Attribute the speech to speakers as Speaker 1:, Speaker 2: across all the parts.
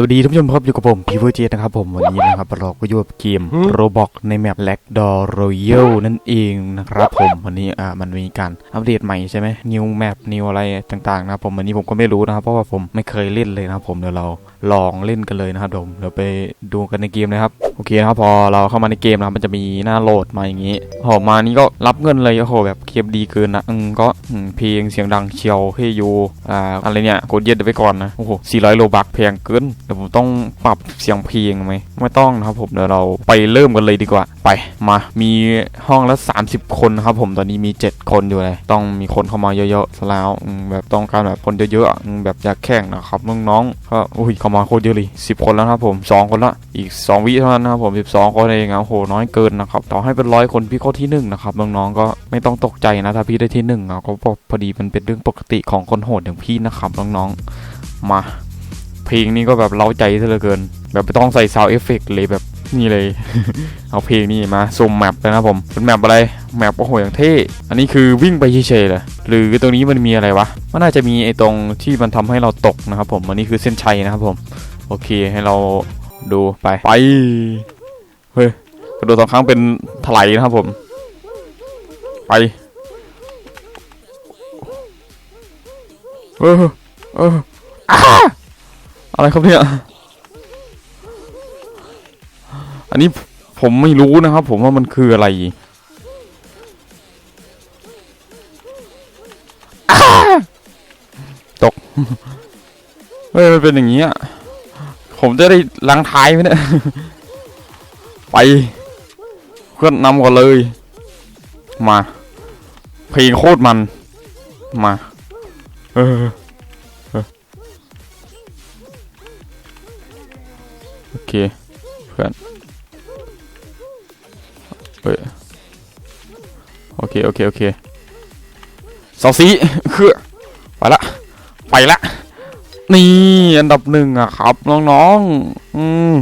Speaker 1: สวัสดีท่านผู้ชมครับอยู่กับผมพีเวอร์เจนะครับผมวันนี้นะครับเราก็อยู่กับเกมโรบอกในแมปแลกดอร์รอยัลนั่นเองนะครับผมวันนี้อ่ามันมีการอัปเดตใหม่ใช่ไหมนิวแมปนิวอะไรต่างๆนะครับผมวันนี้ผมก็ไม่รู้นะครับเพราะว่าผมไม่เคยเล่นเลยนะครับผมเดี๋ยวเราลองเล่นกันเลยนะครับผมเดี๋ยวไปดูกันในเกมนะครับโอเคนะครับพอเราเข้ามาในเกมนะครับมันจะมีหน้าโหลดมาอย่างนี้โอ้มานี่ก็รับเงินเลยโอ้โหแบบเกมดีเกินนะอืมก็เพลงเสียงดังเชียวเฮยูอ่าอะไรเนี่ยกดเย็ดไปก่อนนะโอ้โห400โลบักแพงเกินเดี๋ยวผมต้องปรับเสียงเพลงไหมไม่ต้องนะครับผมเดี๋ยวเราไปเริ่มกันเลยดีกว่า ไปมามีห้องละ 30 คนนะครับผมตอนนี้มี 7 คนอยู่เลยต้องมีคนเข้ามาเยอะๆแล้วแบบต้องการแบบคนเยอะๆแบบอยากแข่งนะครับน้องๆก็อุ้ยเขามาโคตรเยอะเลยสิบคนแล้วครับผมสองคนละอีกสองวิเท่านั้นนะครับผมสิบสองคนเองอะโอ้โหน้อยเกินนะครับต่อให้เป็นร้อยคนพี่เขาที่หนึ่งนะครับน้องๆก็ไม่ต้องตกใจนะถ้าพี่ได้ที่หนึ่งอะก็พอดีมันเป็นเรื่องปกติของคนโหดอย่างพี่นะครับน้องๆมาเพลงนี้ก็แบบเล้าใจซะเหลือเกิน แบบไม่ต้องใส่ซาวเอฟเฟกเลยแบบ นี่เลย เอาเพลงนี้มาซูมแมปเลยนะผม เป็นแมปอะไร แมปโอ้โหอย่างเท่ อันนี้คือวิ่งไปเฉยๆเลยหรือตรงนี้มันมีอะไรวะ มันน่าจะมีไอ้ตรงที่มันทำให้เราตกนะครับผม อันนี้คือเส้นชัยนะครับผม โอเคให้เราดูไป ไป เฮ้ย กระโดดสองครั้งเป็นถลายนะครับผม ไป เออ เอออะไรครับเนี่ย อันนี้ผมไม่รู้นะครับ ผมว่ามันคืออะไรอ้าตกเฮ้ยมันเป็นอย่างนี้อะผมจะได้ล้างท้ายไหมเนี่ยไปเพื่อนนำก่อนเลย มา เพลงโคตรมัน มาเออเออโอเคเพื่อน โอเค โอเค โอเคสาวสีคือไปละ ไปละ นี่อันดับหนึ่งอะครับ น้องๆ อืม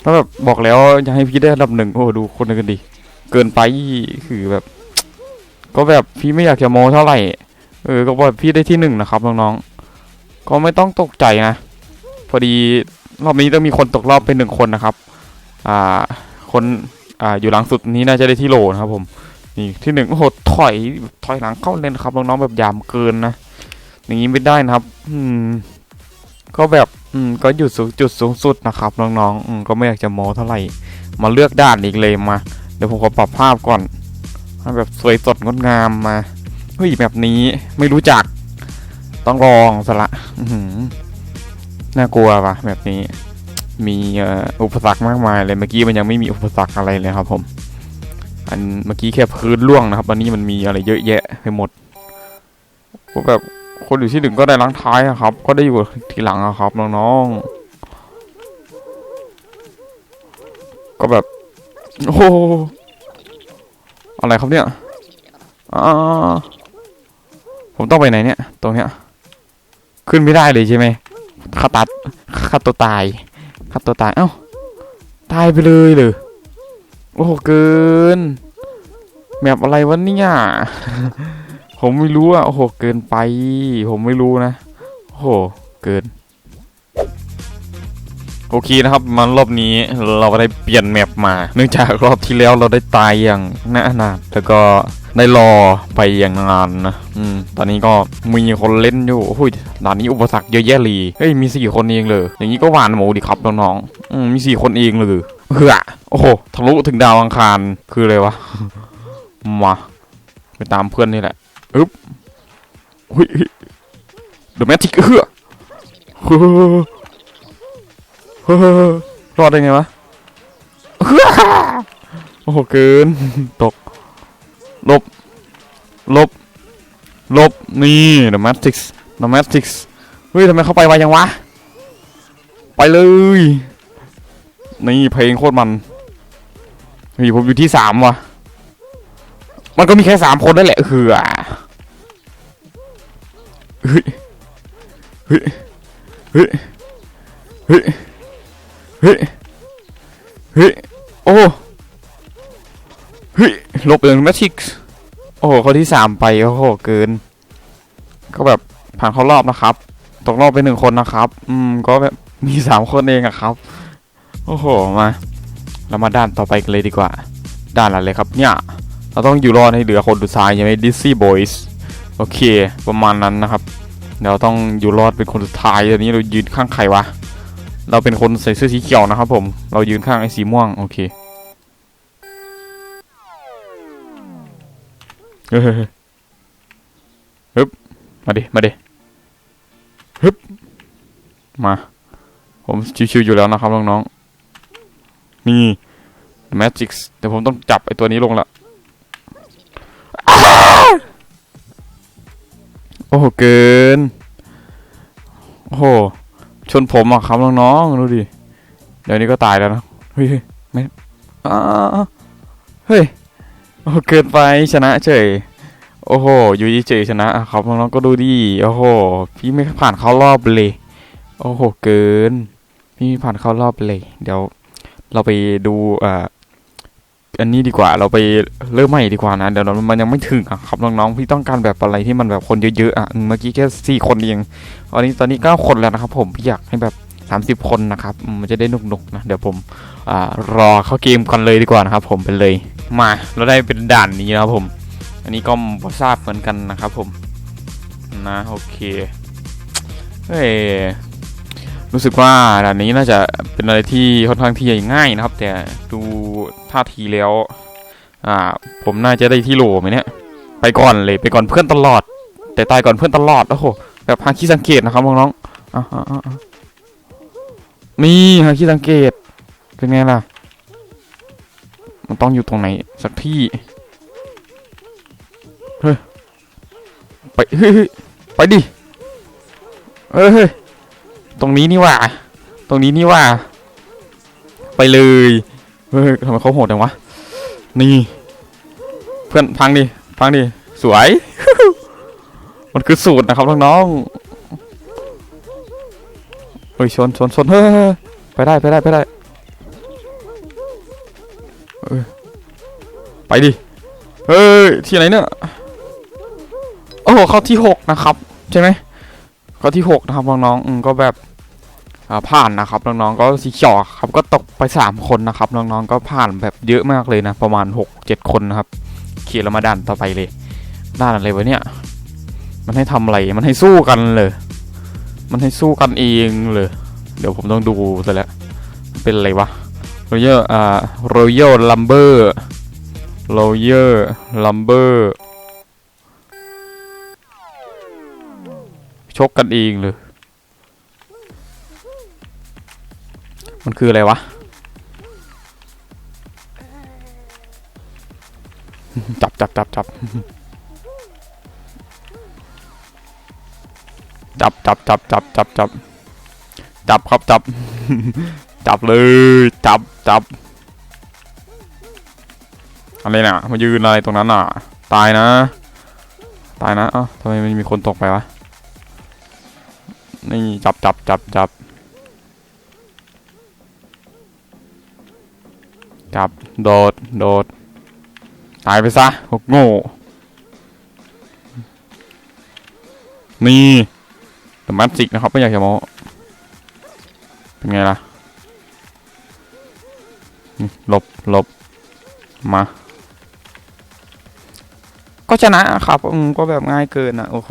Speaker 1: แล้วแบบบอกแล้วจะให้พี่ได้อันดับหนึ่งโอ้ดูคนกันดิเกินไปคือแบบ ก็แบบพี่ไม่อยากจะโมเท่าไหร่ เออ ก็แบบพี่ได้ที่หนึ่งนะครับน้องๆ ก็ไม่ต้องตกใจนะ พอดีรอบนี้ต้องมีคนตกรอบเป็นหนึ่งคนนะครับ อ่า คน อ่า อยู่หลังสุดนี้น่าจะได้ที่โหลนะครับผม นี่ที่หนึ่งโอ้โหถอยถอยหลังเข้าเลยนครับน้องๆแบบยามเกินนะอย่างนี้ไม่ได้นะครับ อืม ก็แบบอืมก็อยู่สูงจุดสูงสุดนะครับน้องๆอืมก็ไม่อยากจะโม้เท่าไหร่ มาเลือกด้านอีกเลยมา เดี๋ยวผมขอปรับภาพก่อนแบบสวยสดงดงามมาเฮ้ยแบบนี้ไม่รู้จัก ต้องลองสละน่ากลัวปะแบบนี้ มีอุปสรรคมากมายเลยเมื่อกี้มันยังไม่มีอุปสรรคอะไรเลยครับผม อันเมื่อกี้แค่พื้นล่วงนะครับ อันนี้มันมีอะไรเยอะแยะไปหมดก็แบบคนอยู่ที่หนึ่งก็ได้ล้างท้ายอะครับ ก็ได้อยู่ทีหลังอะครับน้องๆ ก็แบบ โอ้โหอะไรครับเนี่ยอ่าผมต้องไปไหนเนี่ย ตรงเนี้ย ขึ้นไม่ได้เลยใช่ไหมฆ่าตัดฆ่าตัวตายฆ่าตัวตาย เอ้า ตายไปเลยเลย โอ้โหเกิน แมปอะไรวะเนี่ย ผมไม่รู้อะ โอ้โห เกินไป ผมไม่รู้นะ โอ้โห เกิน โอเคนะครับมันรอบนี้เราได้เปลี่ยนแมปมา เนื่องจากรอบที่แล้วเราได้ตายอย่างน่าอนาถแล้วก็ ได้รอไปอย่างนานนะ อืม ตอนนี้ก็มีคนเล่นอยู่โอ้ยด่านนี้อุปสรรคเยอะแยะเลยเฮ้ย มีสี่คนเองเลย อย่างนี้ก็หวานหมูดิครับน้องๆ อืม มีสี่คนเองเลยเฮ้อโอ้โห ทะลุถึงดาวอังคาร คืออะไรวะ มา ไปตามเพื่อนนี่แหละ อึ๊บเฮ้ยเดอะแมทิกเฮ้อเฮ้อเฮ้อรอดได้ไงวะเฮ้อโอ้โหเกิน ตก ลบ ลบ ลบ นี่เดอะแมทิกเดอะแมทิกเฮ้ยทำไมเข้าไปไวยังวะ ไปเลย นี่เพลงโคตรมันเฮ้ยผมอยู่ที่สามว่ะ มันก็มีแค่สามคนนั่นแหละคืออะเฮ้ย เฮ้ย เฮ้ย เฮ้ย เฮ้ย เฮ้ย โอ้ เฮ้ย ลบเลยแมทริกซ์ โอ้โหคนที่สามไปโอ้โหเกิน ก็แบบผ่านเข้ารอบนะครับ ตกรอบไปหนึ่งคนนะครับ อืมก็แบบมีสามคนเองอะครับ โอ้โหมา เรามาด้านต่อไปกันเลยดีกว่า ด้านอะไรครับเนี่ย เราต้องอยู่รอดให้เหลือคนสุดท้ายใช่ไหมดิซี่บอยส์โอเค ประมาณนั้นนะครับเดี๋ยวเราต้องอยู่รอดเป็นคนสุดท้ายตอนนี้เรายืนข้างใครวะ เราเป็นคนใส่เสื้อสีเขียวนะครับผม เรายืนข้างไอ้สีม่วงโอเค เฮ้ยฮึบมาดิ มาดิฮึบมา ผมชิวๆอยู่แล้วนะครับน้องๆนี่ Magic เดี๋ยวผมต้องจับไอตัวนี้ลงละโอ้โห เกิน โอ้โห ชนผมอะครับน้องๆดูดิ เดี๋ยวนี้ก็ตายแล้วนะ เฮ้ยไม่อ้าเฮ้ย เกินไปชนะเฉย โอ้โหอยู่เฉยชนะครับน้องๆก็ดูดิโอ้โห พี่ไม่ผ่านเข้ารอบเลย โอ้โห เกิน พี่ไม่ผ่านเข้ารอบเลย เดี๋ยว เราไปดูอ่าอันนี้ดีกว่าเราไปเริ่มใหม่ดีกว่านะเดี๋ยวมันยังไม่ถึงอะครับน้องๆพี่ต้องการแบบอะไรที่มันแบบคนเยอะๆอะเมื่อกี้แค่สี่คนเองตอนนี้ตอนนี้เก้าคนแล้วนะครับ ผมพี่อยากให้แบบสามสิบคนนะครับมมันจะได้หนุกๆนะเดี๋ยวผมอ่ารอเข้าเกมกันเลยดีกว่านะครับผมไปเลย มาเราได้เป็นด่านนี้นะครับผม อันนี้ก็บ่ทราบเหมือนกันนะครับผม นะ โอเคเฮ้ยรู้สึกว่าด่านนี้น่าจะเป็นอะไรที่ค่อนข้างที่จะง่ายนะครับ แต่ดูท่าทีแล้วอ่าผมน่าจะได้ที่โหลไหมเนี่ยไปก่อนเลยไปก่อนเพื่อนตลอด แต่ตายก่อนเพื่อนตลอดโอ้โหแบบหาขี้สังเกตนะครับน้องๆอะอะอะอะมีหาขี้สังเกตเป็นไงล่ะ มันต้องอยู่ตรงไหน สักที่ เฮ้ย ไปเฮ้ยเฮ้ยไปดิเฮ้ยเฮ้ย ตรงนี้นี่ว่า ตรงนี้นี่ว่า ไปเลย เฮ้ยทำไมเขาโหดจังวะ นี่ เพื่อนพังดิ พังดิ สวย มันคือสูตรนะครับน้องๆเฮ้ยชนชนชนเฮ้ยไปได้ไปได้ไปได้ ไปดิ เฮ้ย ที่ไหนเนี่ย โอ้โห เข้าที่หกนะครับ ใช่ไหมเข้าที่หกนะครับน้องๆอืมก็แบบผ่านนะครับน้องๆก็สีเขียวครับก็ตกไปสามคนนะครับน้องๆก็ผ่านแบบเยอะมากเลยนะ ประมาณหกเจ็ดคนนะครับเขียนเรามาดันต่อไปเลยด้านอะไรวะเนี่ย มันให้ทำอะไรมันให้สู้กันเลย มันให้สู้กันเองเลย เดี๋ยวผมต้องดูซะแล้วเป็นอะไรวะ โรเยอร์อ่าโรเยอร์ลัมเบอร์โรเยอร์ลัมเบอร์ชกกันเองเลย มันคืออะไรวะ จับจับจับจับจับจับจับจับจับจับจับครับจับ จับเลย จับจับอะไรน่ะมายืนอะไรตรงนั้นน่ะ ตายนะ ตายนะเอ้าทำไมมันมีคนตกไปวะ นี่จับจับจับจับจับ โดด โดด ตายไปซะพวกโง่ นี่แต่มัจิกนะครับ ไม่อยากจะโมเป็นไงล่ะ หลบหลบมา ก็ชนะครับก็แบบง่ายเกินนะโอ้โห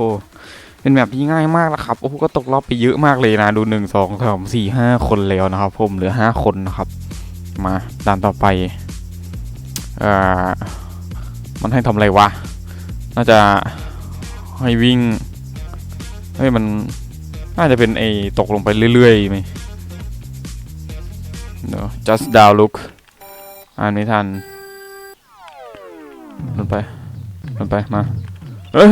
Speaker 1: เป็นแบบที่ง่ายมากแล้วครับโอ้โหก็ตกรอบไปเยอะมากเลยนะ ดูหนึ่งสองสามสี่ห้าคนแล้วนะครับ ผมเหลือห้าคนนะครับ มาด่านต่อไปอ่ามันให้ทำอะไรวะ น่าจะให้วิ่งเฮ้ยมันน่าจะเป็นไอ้ตกลงไปเรื่อยๆไหมเดี๋ยว just down look อ่านไม่ทันลงไปลงไป มา เอ้ย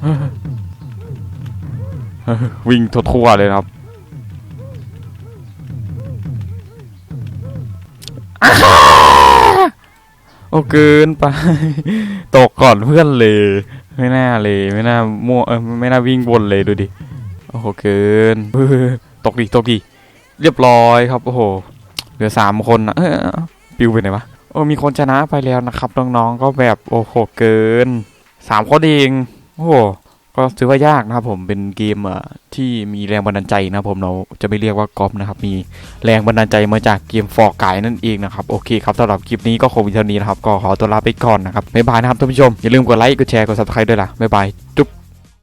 Speaker 1: เอ้อวิ่งทั่วๆเลยครับโอ้เกินไป ตกก่อนเพื่อนเลย ไม่น่าเลย ไม่น่ามั่วเออไม่น่าวิ่งวนเลยดูดิ โอ้โหเกินตกดิตกดิเรียบร้อยครับ โอ้โห เหลือสามคนนะ ปิวไปไหนวะโอ้มีคนชนะไปแล้วนะครับน้องๆก็แบบโอ้โหเกินสามคนเองโอ้โหก็ถือว่ายากนะครับผมเป็นเกมอะที่มีแรงบันดาลใจนะครับผมเราจะไม่เรียกว่ากอล์ฟนะครับ มีแรงบันดาลใจมาจากเกมฟอร์กายนั่นเองนะครับ โอเคครับสำหรับคลิปนี้ก็คงมีเท่านี้นะครับ ก็ขอตัวลาไปก่อนนะครับบ๊ายบายนะครับท่านผู้ชม อย่าลืมกดไลค์กดแชร์กด subscribe ด้วยล่ะบ๊ายบายจุ๊บ